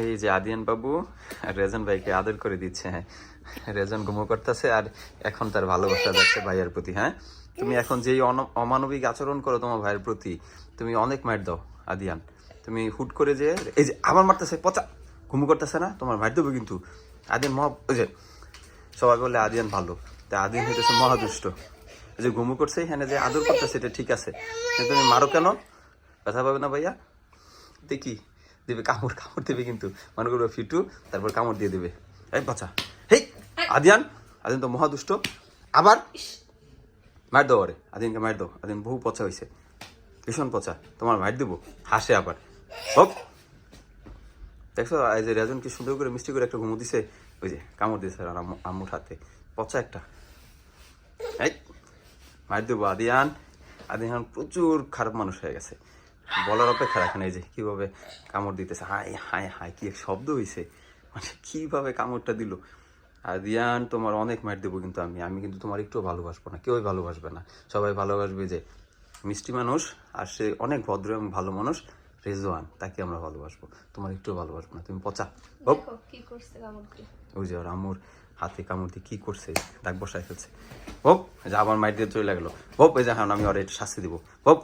এই যে আদিয়ান বাবু আর রেজন ভাইকে আদর করে দিচ্ছে হ্যাঁ। রেজন ঘুমো করতেছে আর এখন তার ভালোবাসা যাচ্ছে ভাইয়ের প্রতি হ্যাঁ। তুমি এখন যেই অমানবিক আচরণ করো তোমার ভাইয়ের প্রতি, তুমি অনেক মার দাও, আদিয়ান। তুমি হুট করে যে, এই যে আবার মারতেছে, পচা, ঘুমো করতেছে না, তোমার মার দেবো কিন্তু। আদিয়ান মহা ওই যে, সবাই বলে আদিয়ান ভালো। তা আদিয়ান হইতেছে মহাদুষ্ট। এই যে ঘুমু করছে এখানে যে আদর করতেছে, এটা ঠিক আছে। তুমি মারো কেন? কথা পাবে না ভাইয়া? দেখি। দেবে কামড় কামড় দেবে কিন্তু। মনে করবে ফিটু তারপর কামড় দিয়ে দেবে। এই বাচ্চা। হেই আদিয়ান আদিয়ান তো মহাদুষ্ট আবার মার দাও আরে আদিনকে মার দাও। আদিন বহু পচা হয়েছে ভীষণ পচা। তোমার মার দেবো। হাসে আবার। হোক। দেখছ এই যে রেজন কি সুন্দর করে মিষ্টি করে একটা ঘুমো দিছে। ওই যে কামড় দিয়েছে আর আম্মু- আম্মুর হাতে। পচা একটা। এই মার দেবো আদিয়ান। আদিয়ান প্রচুর খারাপ মানুষ হয়ে গেছে। বলার অপেক্ষা রাখে না এই যে কীভাবে কামড় দিতেছে। হাই হাই হাই কি এক শব্দ হয়েছে মানে কীভাবে কামড়টা দিল? আদিয়ান তোমার অনেক মার দেবো কিন্তু আমি। আমি কিন্তু তোমার একটু ভালোবাসবো না কেউই ভালোবাসবে না। সবাই ভালোবাসবে যে মিষ্টি মানুষ আর সে অনেক ভদ্র এবং ভালো মানুষ রেজওয়ান তাকে আমরা ভালোবাসবো। তোমার একটু ভালোবাসবো না। তুমি পচা। ওই যে ওর আম্মুর হাতে কামড় দিয়ে কি করছে দাগ বসায় ফেলছে। হোক যে আবার মাইর দিয়ে চলে লাগল হোক এই যে হ্যাঁ আমি ওর একটু শাস্তি দিব। হোক।